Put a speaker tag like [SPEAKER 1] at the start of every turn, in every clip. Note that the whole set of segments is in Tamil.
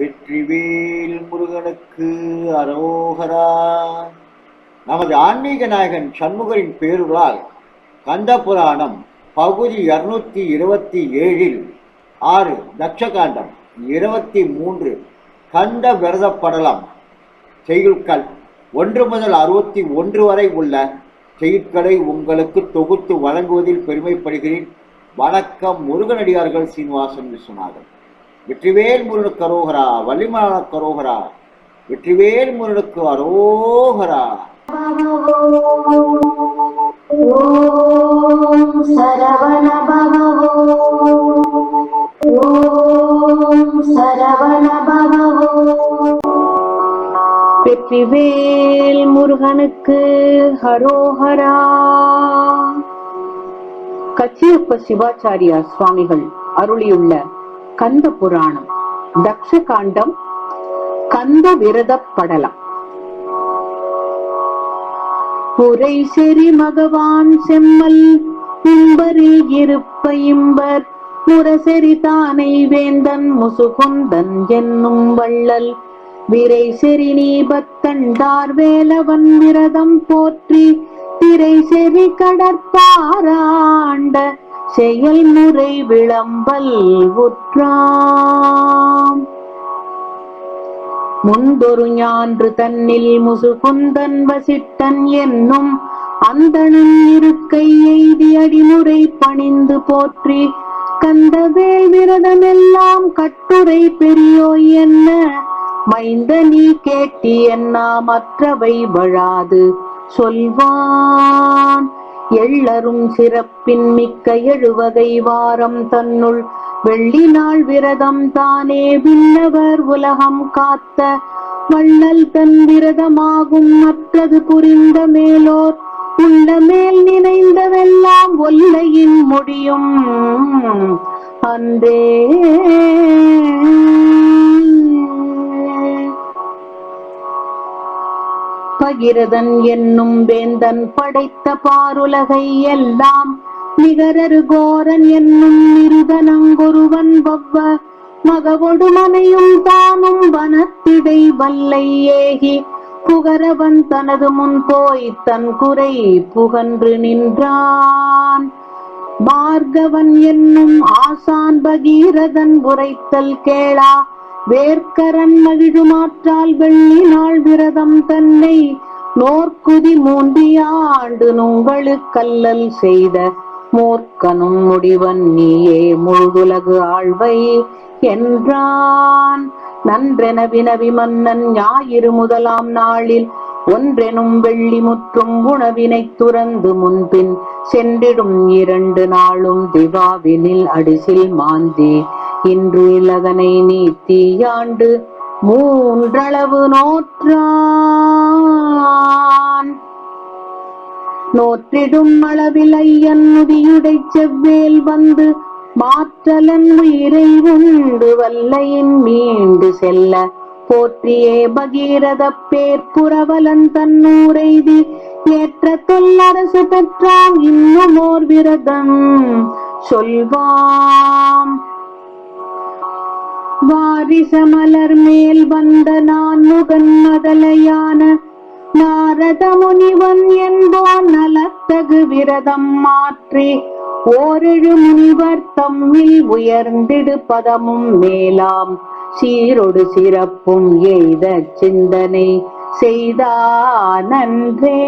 [SPEAKER 1] வெற்றிவேல் முருகனுக்கு அரோகரா. நமது ஆன்மீக நாயகன் சண்முகரின் பேருளால் கந்த புராணம் பகுதி இருநூத்தி இருபத்தி ஏழில் ஆறு தட்சகாண்டம் இருபத்தி மூன்று கந்த விரத படலம் செய்யுட்கள் ஒன்று முதல் அறுபத்தி ஒன்று வரை உள்ள செய்யுட்களை உங்களுக்கு தொகுத்து வழங்குவதில் பெருமைப்படுகிறேன். வணக்கம் முருகனடியார்கள் சீனிவாசன் விஸ்வநாதன். வெற்றிவேல் முருகனுக்கு அரோகரா வள்ளிமல கரோகரா வெற்றிவேல் முருகனுக்கு அரோகரா.
[SPEAKER 2] ஓம் சரவண வெற்றிவேல் முருகனுக்கு ஹரோஹரா கச்சியப்ப சிவாச்சாரியா சுவாமிகள் அருளியுள்ள கந்த புராணம் தக்ஷ காண்டம் கந்த விரத படலம் புரை செறி மகவான் செம்மல் இம்பரில் இருப்ப இம்பர் முரசெறி தானை வேந்தன் முசுகுந்தன் என்னும் வள்ளல். விரை செறி நீபத்தண்டார் வேலவன் விரதம் போற்றி திரை செறி கடற்பாராண்ட செயல்முறை விளம்பல் உற்றாம். முன்பொரு ஞான்று தன்னில் முசுகுந்தன் வசிட்டன் என்னும் அந்தணன் இருக்கை எய்தி அடிமுறை பணிந்து போற்றி கந்தவேல் விரதமெல்லாம் கட்டுரை பெரியோய் என்ன? மைந்த நீ கேட்டி என்ன மற்றவை வழாது சொல்வான். எள்ளரும் சிறப்பின் மிக்க எழுவகை வாரம் தன்னுள். வெள்ளி நாள் விரதம் தானே விண்ணவர் உலகம் காத்த. வள்ளல் தன் விரதமாகும் மற்றது புரிந்த மேலோர். உள்ள மேல் நினைந்தவெல்லாம் ஒல்லையின் முடியும். அன்றே பகிரதன் என்னும் வேந்தன் படைத்த பாருலகை எல்லாம் நிகரரு கோரன் என்னும் நிருதனங்கொருவன் வவ்வ மகவொடு மனையும் தானும் வனத்திடை வல்லை ஏகி புகரவன் தனது முன் போய் தன் குறை புகன்று நின்றான். பார்கவன் என்னும் ஆசான் பகீரதன் உரைத்தல் கேளா வேர்க்கரன் மகிழுமாற்றால் வெள்ளி நாள் விரதம் தன்னை நோர்க்குதி மூன்றியாண்டு நுங்களு கல்லல் செய்த மூர்க்கனும் முடிவன் நீயே முழுதுலகு ஆழ்வை என்றான். நன்றென வினவி மன்னன் ஞாயிறு முதலாம் நாளில் ஒன்றெனும் வெள்ளி முற்றும் உணவினை துறந்து முன்பின் சென்றிடும் இரண்டு நாளும் திவாவினில் அடிசில் மாந்தி. இன்று இலதனை தீயாண்டு மூன்றளவு நோற்றான். நோற்றிடும் அளவில் ஐயன் செவ்வேல் வந்து மாற்றலன் உயிரை உண்டு வல்லையின் மீண்டு செல்ல. போற்றியே பகீரத பேர் புரவலன் தன்னூரைதி ஏற்ற தொல்லரசு பெற்றான். இன்னும் ஓர் விரதம் சொல்வாம். வாரிசமலர் மேல் வந்த நான் முகன் மதலையான நாரத முனிவன் என்போன் நலத்தகு விரதம் மாற்றி ஓரெழு முனிவர் தம்மில் உயர்ந்திடு பதமும் மேலாம். சீரொடு சிறப்பும் எய்த சிந்தனை செய்தானன்றே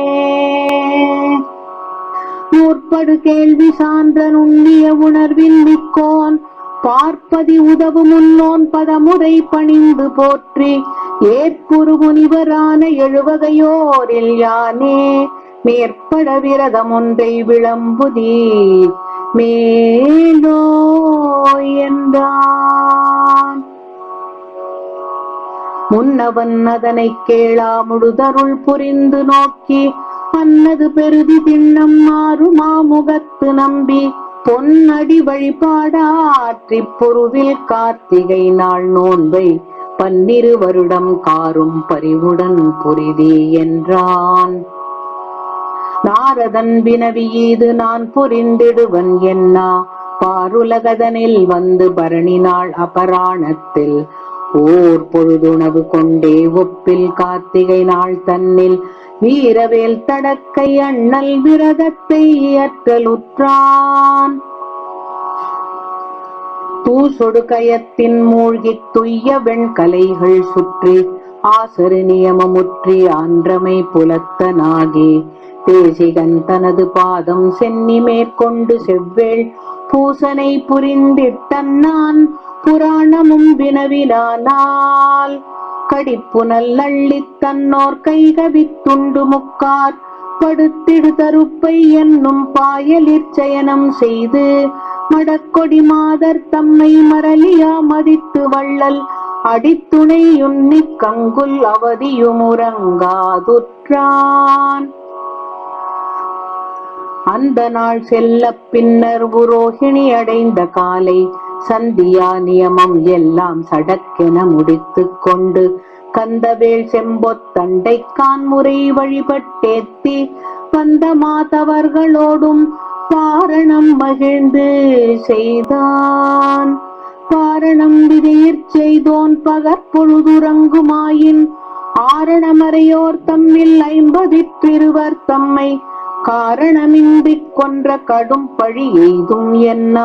[SPEAKER 2] முற்படு கேள்வி சான்ற நுண்ணிய உணர்வின் மிக்கோன் பார்ப்பதி உதவு முன்னோன் பதமுறை பணிந்து போற்றி ஏற்குரு முனிவரான எழுவகையோரில் யானே மேற்பட விரதம் ஒன்றை விளம்புதி மேலோ என்றான். முன்னவன் அதனை கேளா முழுதருள் புரிந்து நோக்கி அன்னது பெருதி திண்ணம் மாறுமா முகத்து நம்பி பொன்னடி வழிபாடாற்றி பொருவில் கார்த்திகை நாள் நோன்பை பன்னிரு வருடம் காரும் பரிவுடன் புரிதி என்றான். நாரதன் வினவியீது நான் புரிந்திடுவன் என்னா? பாருலகதனில் வந்து பரணி நாள் அபராணத்தில் ஓர் பொழுதுணவு கொண்டே ஒப்பில் கார்த்திகை நாள் தன்னில். வீரவேல் தடக்கை அண்ணல் விரதத்தை இயற்றலுற்றான் தூசொடு கயத்தின் மூழ்கித் துய்ய வெண்கலைகள் சுற்றி. ஆசரு நியமமுற்றி ஆன்றமை புலத்தனாகி தேசிகன் தனது பாதம் சென்னி மேற்கொண்டு செவ்வேள். பூசனை புரிந்திட்டன்னான். புராணமும் வினவினானால் கடிப்புனல் அள்ளித் தன்னோர் கைகவித்துண்டு முக்கார். படுத்திடு தருப்பை என்னும் பாயலிற் சயனம் செய்து. மடக்கொடி மாதர் தம்மை மரலியா மதித்து வள்ளல். அடித்துணையுன்னி கங்குல் அவதியுமுறங்காதுற்றான். அந்த நாள் செல்ல பின்னர் புரோகிணி அடைந்த காலை சந்தியா நியமம் எல்லாம் சடக்கென முடித்து கொண்டு கந்தவேல் செம்பொத்தண்டை கான்முறை வழிபட்டேத்தி வந்த மாதவர்களோடும் பாரணம் மகிழ்ந்து செய்தான். காரணம் விதையிற் செய்தோன் பகற்பொழுதுறங்குமாயின் ஆரணமறையோர் தம்மில் ஐம்பதிற்றிருவர் தம்மை காரணமின்றி கொன்ற கடும் பழி எய்தும் என்ன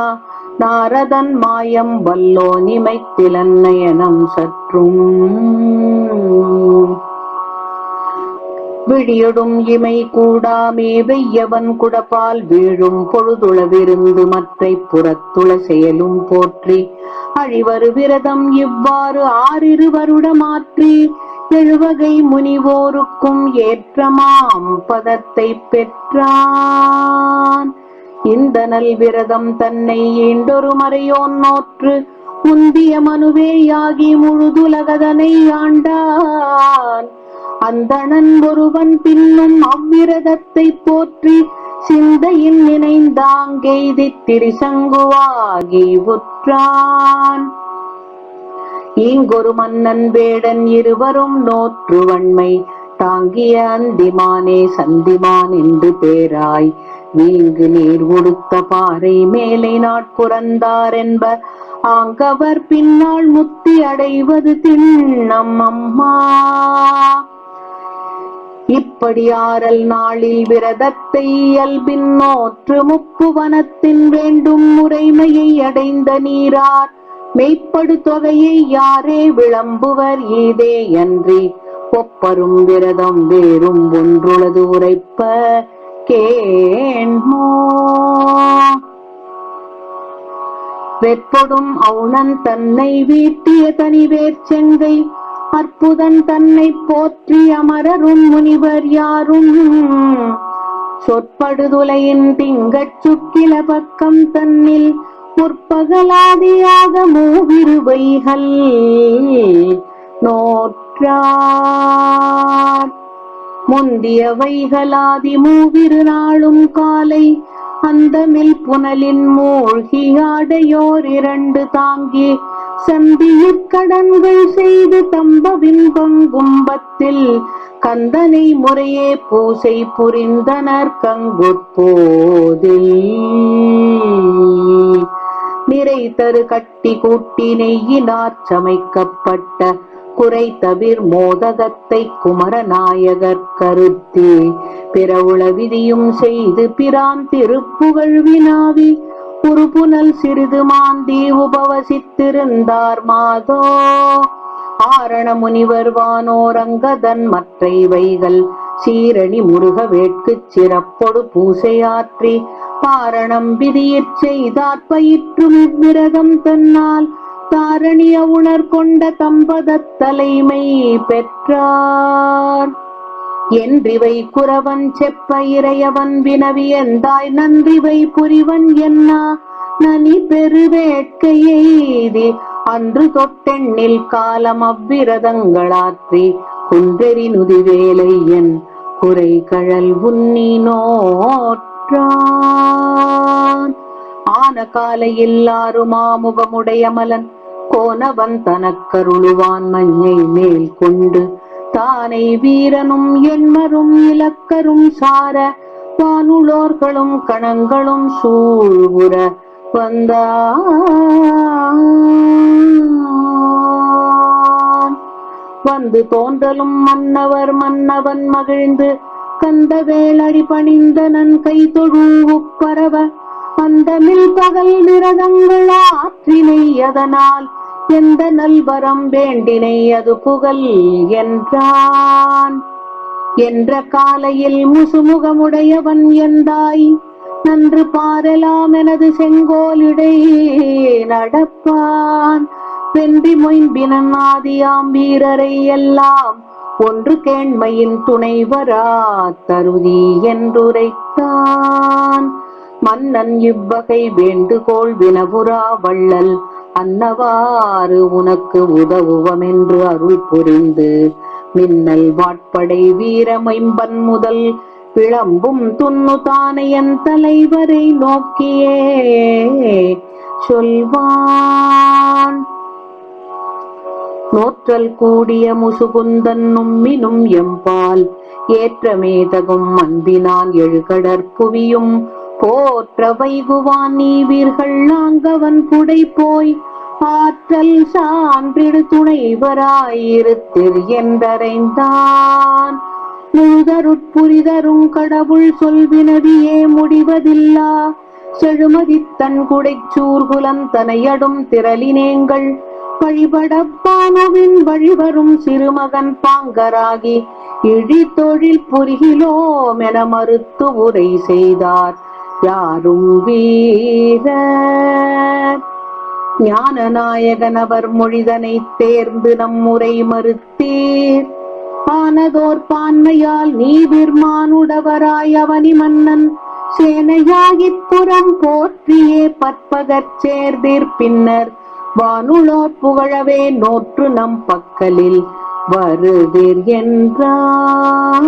[SPEAKER 2] நாரதன் மாயம் வல்லோ நிமைத்திலன்னயனம் சற்றும். விழியொடும் இமை கூடாமே வெய்யவன் குடப்பால் வீழும் பொழுதுளவிருந்து மற்றை புறத்துள செயலும் போற்றி. அழிவரு விரதம் இவ்வாறு ஆறிரு வருட மாற்றி. எழுவகை முனிவோருக்கும் ஏற்றமாம் பதத்தை பெற்றான். இந்த நல் விரதம் தன்னை ஈண்டொரு மறையோன் நோற்று முந்திய மனுவேயாகி முழுதுலகதனை ஆண்டான். அந்தணன் ஒருவன் பின்னும் அவ்விரதத்தை போற்றி சிந்தையில் நினைந்தாங்கெய்தி திரிசங்குவாகி உற்றான். இங்கொரு மன்னன் வேடன் இருவரும் நோற்று வன்மை தாங்கிய அந்திமானே சந்திமான் என்று பேராய். நீங்கு நீர் உடுத்த பாறை மேலை நாட்புறந்தார் என்ப ஆங்கவர் பின்னால் முத்தி அடைவது திண்ணம் அம்மா. இப்படி ஆறல் நாளில் விரதத்தை இயல்பின் நோற்று முப்பு வனத்தின் வேண்டும் முறைமையை அடைந்த நீரார். மெய்ப்படு தொகையை யாரே விளம்புவர் ஈதே அன்றி. ஒப்பரும் விரதம் வேறும் ஒன்றுளது உரைப்ப கேண்மோ வெற்பொடும் அவுணன் தன்னை வீட்டிய தனிவேற் செங்கை அற்புதன் தன்னை போற்றி அமரரும் முனிவர் யாரும். சொற்படுதுலையின் திங்கச் சுக்கில பக்கம் தன்னில் முற்பகலாதியாக மூவிருவைகள். நோற்றார். முந்திய வைகலாதி மூவிரு நாளும் காலை அந்தமில் புனலின் மூழ்கி ஆடையோர் இரண்டு தாங்கி சந்தியிற் கடன்கள் செய்து தம்பவின் கும்பத்தில் கந்தனை முறையே பூசை புரிந்தனர் கங்குற்போதில். நிறை தரு கட்டி கூட்டி நெய்யினார் சமைக்கப்பட்ட குறை தவிர் மோதகத்தை குமரநாயகர் கருத்தி. பிறவுள விதியும் செய்து பிரான் திருப்புகழ் வினாவி ஒரு புனல் சிறிது மாந்தி உபவசித்திருந்தார் மாதோ. ஆரண முனிவர் வானோரங்கதன் மற்றைவைகள் சீரணி முருக வேட்கு சிறப்பொடு பூசையாற்றி பாரணம் விதியிற் செய்தாற் பயிற்றும் இவ்விரதம் தன்னால். தாரணிய உணர் கொண்ட தம்பதத் தலைமை பெற்றார். என்றிவை குறவன் செப்ப இறையவன் வினவி எந்தாய் நன்றிவை புரிவன் என்ன? நனி பெருவேட்கையெய்தி அன்று தொட்டெண்ணில் காலம் அவ்விரதங்களாற்றி குன்றெறி நுதிவேலை என் குறை கழல் உன்னி நோற்றான் ஆன காலையில் ஆறுமாமுகமுடைய மலன். கோனவன் தனக்கருளுவான் மஞ்சை மேல் கொண்டு. தானை வீரனும் எண்மரும் இலக்கரும் சார. வானுளோர்களும் கணங்களும் சூழ்வுற வந்த வந்து தோன்றலும் மன்னவர் மன்னவன் மகிழ்ந்து. கந்த வேளடி பணிந்தனன் கை தொழு பரவ அந்தமில் பகல் விரதங்கள் ஆற்றினை அதனால் எந்த நல்வரம் வேண்டினை அது புகழ் என்றான். என்ற காலையில் முசுமுகமுடையவன் என்றாய் நன்று பாரலாம் எனது செங்கோலிடை நடப்பான். வென்றி மொயம்பினன் ஆதியாம் வீரரை எல்லாம் ஒன்று கேண்மையின் துணைவரா தருதி என்றுரைத்தான். மன்னன் இவ்வகை வேண்டுகோள் வினபுரா வள்ளல். அன்னவாறு உனக்கு உதவுவமென்று அருள் புரிந்து. மின்னல் வாட்படை வீரமைம்பன் முதல் விளம்பும் துண்ணு தானையன் தலைவரை நோக்கியே சொல்வான். நோற்றல் கூடிய முசுகுந்தன் நும்மினும் எம்பால். ஏற்றமே தகும் அன்பினான் எழுகடற் புவியும் போற்ற வைகுவான் நீவீர்கள் நாங்கவன் குடை போய் ஆற்றல் சான்றிடு துணைவராயிருத்தில் என்றறைந்தான். முழுதருட்புரிதரும் கடவுள் சொல்வினவியே முடிவதில்லா. செழுமதி தன் குடைச்சூர்குலம் தனையடும் திரளினேங்கள். வழிபடப்பானுவின் வழிவரும் சிறுமகன் பாங்கராகி இழி தொழில் புரிகிலோம் என மறுத்து உரை செய்தார். யாரும் வீர ஞானநாயகன் அவர் மொழிதனை தேர்ந்து நம்முரை மறுத்தீர். ஆனதோர் பான்மையால் நீ விர்மானுடவராய் அவனி மன்னன். சேனையாகிப் புறம் போற்றியே பற்பகற் சேர்ந்தீர் பின்னர். வானுளோர் புகழவே நோற்று நம் பக்கலில் வருதீர் என்றான்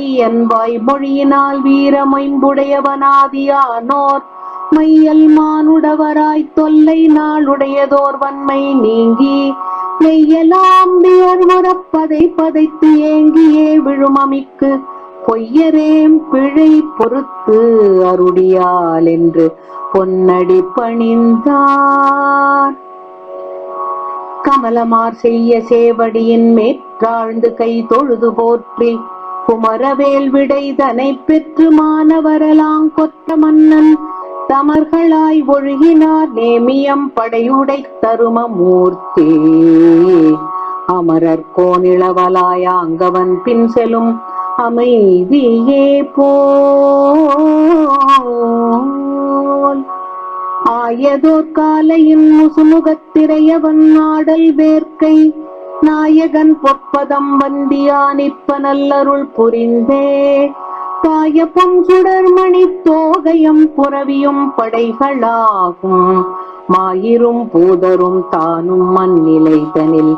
[SPEAKER 2] ஐயன் மொழியினால் வீரமைம்புடையவனாதியானோர் மையல் மானுடவராய் தொல்லை நாளுடையதோர் வன்மை நீங்கி மெய்யலாம் வியர்வரப்பதை பதைத்து ஏங்கியே விழுமமிக்கு பொய்யரேம் பிழை பொறுத்து அருடியால் என்று பொன்னடி பணிந்தார். கமலமார் செய்ய சேவடியின் மேற்றாழ்ந்து கை தொழுது போற்றி குமரவேல் விடைதனை பெற்று மானவரலாங் கொத்த மன்னன். தமர்களாய் ஒழுகினார் நேமியம் படையுடை தரும மூர்த்தி அமரர் கோணிளவலாய அங்கவன் பின் செலும் அமைதியே போல். ஆயதோர் காலையின் முசுமுகத்திரையவன் ஆடல் வேர்க்கை நாயகன் பொற்பதம் வந்தியா நல்லருள் புரிந்தே. காய பொங்குடர்மணி தோகையும் புறவியும் படைகளாகும். மாயிரும் பூதரும் தானும் மண்ணிலை தனில்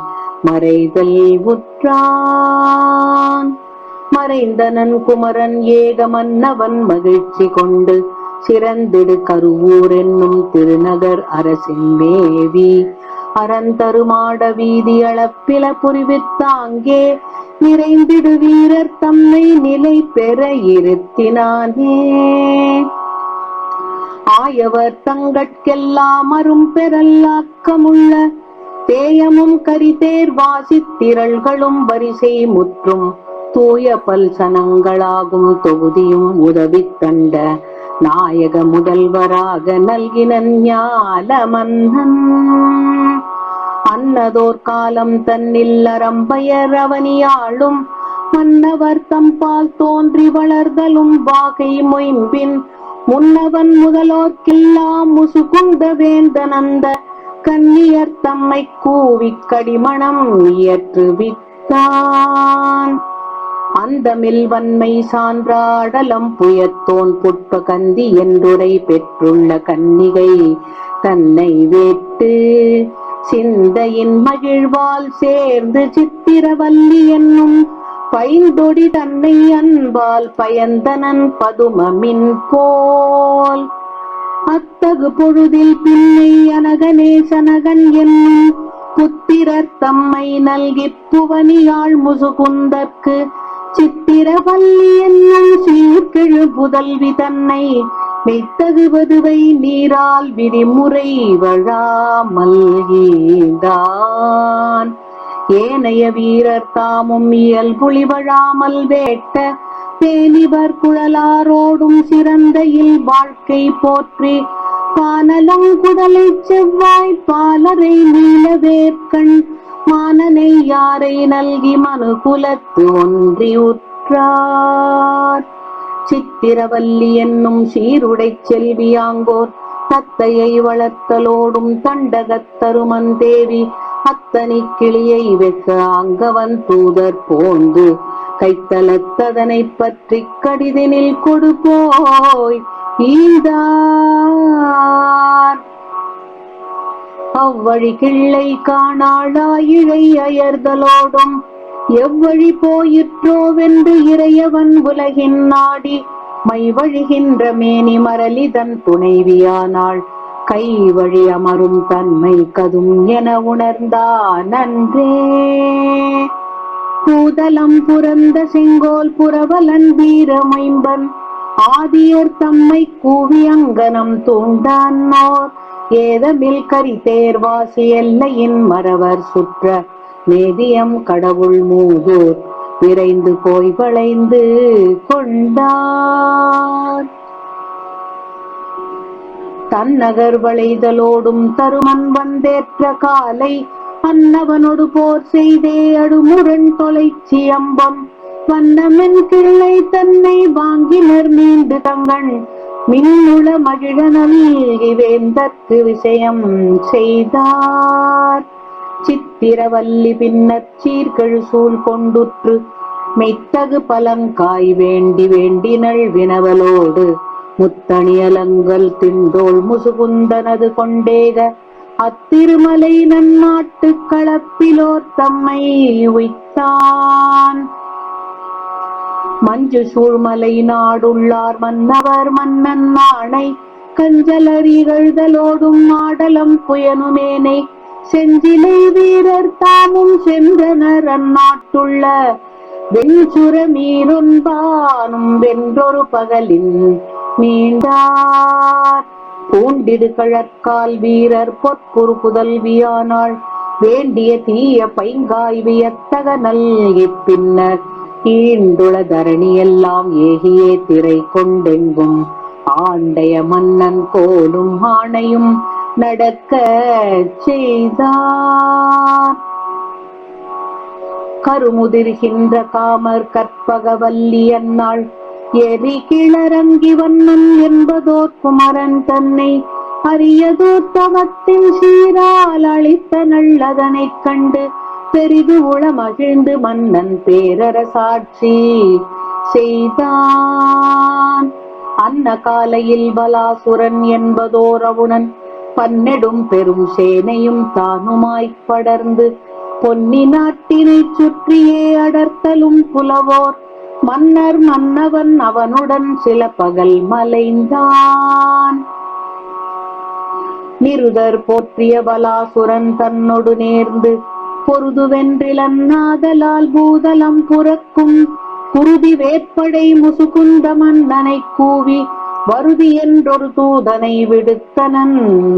[SPEAKER 2] மறைதல் உற்றான். மறைந்தனன் குமரன் ஏக மன்னவன் மகிழ்ச்சி கொண்டு சிறந்திடு கருவூர் என்னும் திருநகர் அரசின் மேவி. அறந்தருமாட வீதி அளப்பில புரிவித்தாங்கே நிறைந்திடு வீரர் தம்மை நிலை பெற இருத்தினானே. ஆயவர் தங்கட்கெல்லாம் அரும் பெறல்லாக்கமுள்ள தேயமும் கரிதேர் வாசித்திரள்களும் வரிசை முற்றும் தூய பல்சனங்களாகும் தொகுதியும் உதவித் தண்ட நாயக முதல்வராக நல்கினன் ஞால மன்னன் அன்னதோர் காலம் தன்னில் அறம்பயர் அவனியாளும் மன்னவர் தம்பால் தோன்றி வளர்தலும் வாகை மொயம்பின் முன்னவன் முதலோர்க்கெல்லாம் முசுகுந்த வேந்தனந்த கன்னியர் தம்மை கூவிக் கடிமணம் இயற்றுவித்தான் அந்தமில் வன்மை சான்றாடலம் புயத்தோன் புட்ப கந்தி என்றுரை பெற்றுள்ள கன்னிகை தன்னை வேட்டு சிந்தையின் மகிழ்வால் சேர்ந்து சித்திரவல்லி என்னும் பைந்தொடி தன்னை அன்பால் பயந்தனன் பதுமமின் போல் அத்தகு பொழுதில் பின்னை அனகனேசனகன் என்னும் புத்திரர் தம்மை நல்கி புவனியாள் முசுகுந்தற்கு சித்திரவல்லி என்னும் சீர்கிழு புதல்வி தன்னை மெய்த்தகுவதுவை நீரால் விதிமுறை வழாமல் ஏந்தான் ஏனைய வீரர் தாமும் இயல்புலி வழாமல் வேட்ட தேனிவர் குழலாரோடும் சிறந்தையில் வாழ்க்கை போற்றி பானலங்குடலை செவ்வாய் பாலரை நீலவேற்கண் மானனை யாரை நல்கி மனுகுலத்து ஒன்றி உற்றார். சித்திரவல்லி என்னும் சீருடை செல்வியாங்கோர். தத்தையை வளர்த்தலோடும் தண்டகத்தருமன் தேவி. அத்தனி கிளியை வெக்க அங்கவன் தூதர் போந்து கைத்தலத்ததனை பற்றி கடிதனில் கொடுப்போய் போய் அவ்வழி கிள்ளை காணாளா இழை அயர்தலோடும் எவ்வழி போயிற்றோவென்று இறையவன் உலகின் நாடி மை வழிகின்ற மேனி மரலிதன் துணைவியானாள். கை வழி அமரும் தன்மை கதும் என உணர்ந்தா நன்றே. பூதலம் புரந்த செங்கோல் புரவலன் வீரமைம்பன் ஆதியர் தம்மை கூவி அங்கனம் தூண்டானோர் ஏதமில் கரி தேர்வாசி எல்லையின் மறவர் சுற்ற நேதியம் கடவுள் மூதூர் விரைந்து போய் வளைந்து கொண்டார். தன்னகர் வளைதலோடும் தருமன் வந்தேற்ற காலை அன்னவனோடு போர் செய்தே அடுமுரண் தொலைச்சி அம்பம். வண்ணமின் கிள்ளை தன்னை வாங்கினர் மீண்டு தங்கள் மின்னுள மகிழ நல்கி வேந்தற்கு விஷயம் செய்தார். சித்திரவல்லி பின்னர் சீர்கழு சூழ் கொண்டுற்று மெய்த்தகு பலங்காய் வேண்டி வேண்டினள் வினவலோடு முத்தணி அலங்கல் திண்டோள் முசுகுந்தனது கொண்டேக அத்திருமலை நன்னாட்டு களப்பிலோ தம்மை உய்த்தான். மஞ்சு சூழ்மலை நாடுள்ளார் மன்னவர் மன்னன் நாணை கஞ்சலறிகழ்தலோடும் மாடலம் புயனுமேனை செஞ்சிலை வீரர் தாமும் சென்றனர் அந்நாட்டுள்ள. வெஞ்சுர மீனொன்பானும் வென்றொரு பகலின் மீண்டார் பூண்டிடு கழற்கால் வீரர் பொற்புறு புதல்வியானாள். வேண்டிய தீய பைங்காய் வியத்தக நல்கி பின்னர் ஈண்டுள தரணி எல்லாம் ஏகியே திரை கொண்டெங்கும். ஆண்டைய மன்னன் கோலும் ஆணையும் நடக்க செய்தார். கருமுதிர்கின்ற காமர் கற்பகவல்லி அன்னாள் எரி கிளரங்கி வண்ணன் என்பதோர் குமரன் தன்னை அரியதோர் தவத்தின் சீரால் அளித்த நல்லதனைக் கண்டு பெரிது உள மகிழ்ந்து மன்னன் பேரரசாட்சி செய்தான். அன்ன காலையில் பலாசுரன் என்பதோ ரவுணன் பன்னெடும் பெரும் சேனையும் தானுமாய்ப் படர்ந்து பொன்னி நாட்டினை சுற்றியே அடர்த்தலும் புலவோர். மன்னர் மன்னவன் அவனுடன் சில பகல் மலைந்தான். நிருதர் போற்றிய பலாசுரன் தன்னொடு நேர்ந்து பொருதுவென்றிலன்னாதலால் பூதலம் புறக்கும் குருதி வேற்படை முசுகுந்த மன்னனை கூவி வருதி என்றொரு தூதனை விடுத்தனன்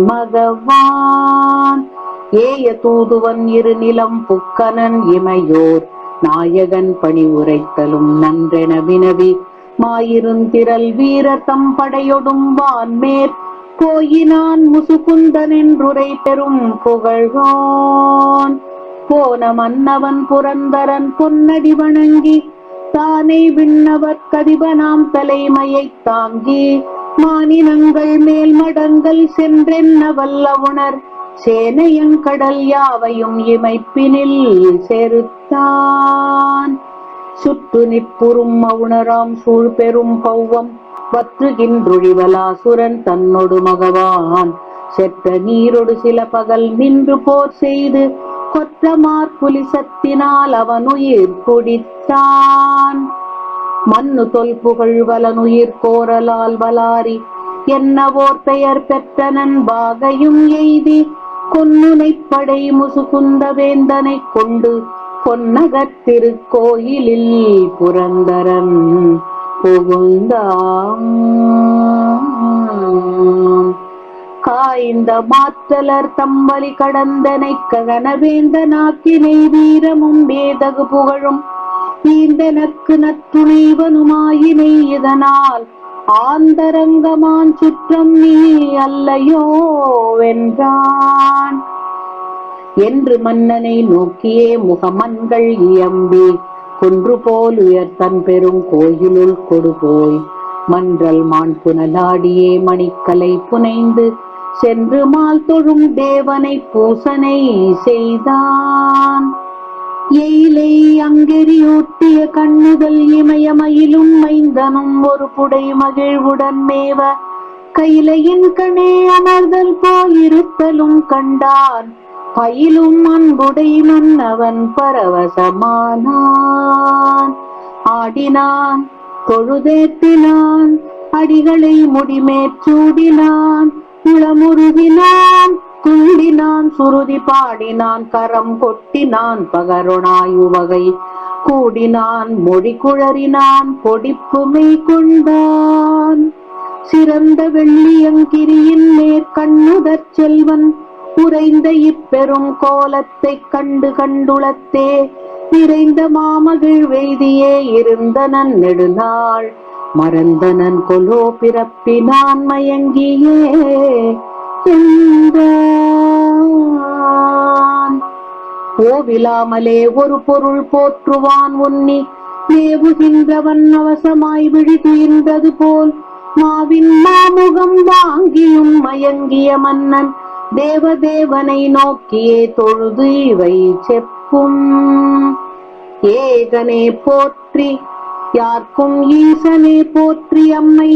[SPEAKER 2] மகவான். ஏய தூதுவன் இரு நிலம் புக்கனன் இமையோர். நாயகன் பணி உரைத்தலும் நன்றென வினவி. மாயிருந்திரல் வீரத்தம் படையொடும் வான்மேற் போயினான் முசுகுந்தன் என்றுரை பெரும் புகழ்வான். போன மன்னவன் புரந்தரன் பொன்னடி வணங்கி. தானே விண்ணவர் கதிபனாம் தலைமையைத் தாங்கி மானினங்கள் மேல் மடங்கள் சென்றென்ன வல்ல உணர்? சேனையங்கடல் யாவையும் இமைப்பினில் செருத்தான் சுற்று நிற்புறும் மவுணராம் சூழ் பெரும் பௌவம் பற்றுகின்றொழிவலாசுரன் தன்னொடு மகவான். செற்ற நீரொடு சில பகல் நின்று போர் செய்து கொற்றமார் புலிசத்தினால் அவனுயிர் குடித்தான். மண்ணு தொல் புகழ் வலனுயிர் கோரலால் வலாரி என்னவோர் பெயர் பெற்றனன் பாகையும் எய்தி கொன்னுனைப் படை முசுகுந்த வேந்தனை கொண்டு பொன்னகத்திருக்கோயிலில் புரந்தரன் புகுந்தான் காய்ந்த மாத்தலர் தம்பலி கடந்தனை ககனவேந்த நாக்கினை வீரமும் வேதகு புகழும். ஈந்தனக்கு நத்துணைவனுமாயினை இதனால் ஆந்தரங்கமான் சுற்றம் நீ அல்லையோ வென்றான். என்று மன்னனை நோக்கியே முகமன்கள் இயம்பி கொன்று போல் உயர்த்தன் பெரும் கோயிலுள் கொடுபோய். மன்றல் மான் புனலாடியே மணிக்கலை புனைந்து சென்று மால் தொழும் தேவனை பூசனை செய்தான். எயிலை அங்கெறியூட்டிய கண்ணுதல் இமயமயிலும் மைந்தனும் ஒரு புடை மகிழ்வுடன் மேவ. கையிலையின் கணே அமர்தல் போயிருத்தலும் கண்டான். பயிலும் அன்புடை மன்னவன் பரவசமானான். ஆடினான் தொழுதேத்தினான் அடிகளை முடிமேற்றூடினான் உளமுருகினான் துள்ளினான் சுருதி பாடினான் கரம் கொட்டினான் பகருணாயுவகை கூடினான் மொழி குழறினான் பொடிப்புமை கொண்டான். சிறந்த வெள்ளியங்கிரியின் மேற்கண்ணுதற் செல்வன் உறைந்த இப்பெரும் கோலத்தைக் கண்டு கண்டுளத்தே நிறைந்த மாமகிழ் வெய்தியே இருந்தனன் நெடுநாள் மறந்தனன் கொலோ பிறப்பினான் மயங்கியே என்றான். ஓவிலாமலே ஒரு பொருள் போற்றுவான் உன்னி. மேவுகின்றவன் அவசமாய் விழி போல். மாவின் மாமுகம் வாங்கியும் மயங்கிய மன்னன். தேவதேவனை நோக்கியே தொழுது இவை செப்பும். ஏகனே போற்றி யார்க்கும் ஈசனே போற்றி அம்மை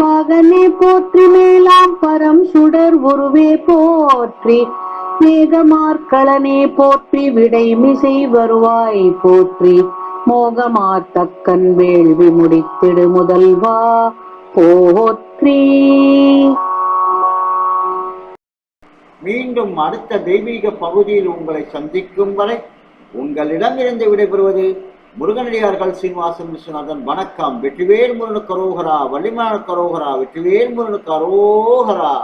[SPEAKER 2] பாகனே போற்றி மேலாம் பரம் சுடர் உருவே போற்றி. மேகமார்க்களனே போற்றி விடைமிசை வருவாய் போற்றி. மோகமாத்தக்கன் வேள்வி முடித்திடு முதல்வா போற்றி.
[SPEAKER 1] மீண்டும் அடுத்த தெய்வீக பகுதியில் உங்களை சந்திக்கும் வரை உங்களிடமிருந்து விடைபெறுவது முருகனடியார்கள் சீனிவாசன் விஸ்வநாதன் வணக்கம். வெற்றிவேல் முருகனு கரோகரா வள்ளிமான கரோகரா வெற்றிவேல் முருகனு கரோகரா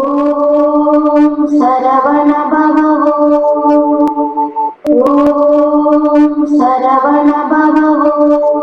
[SPEAKER 2] ஓம் சரவண பகவோ. ஓம் சரவண பகவோ.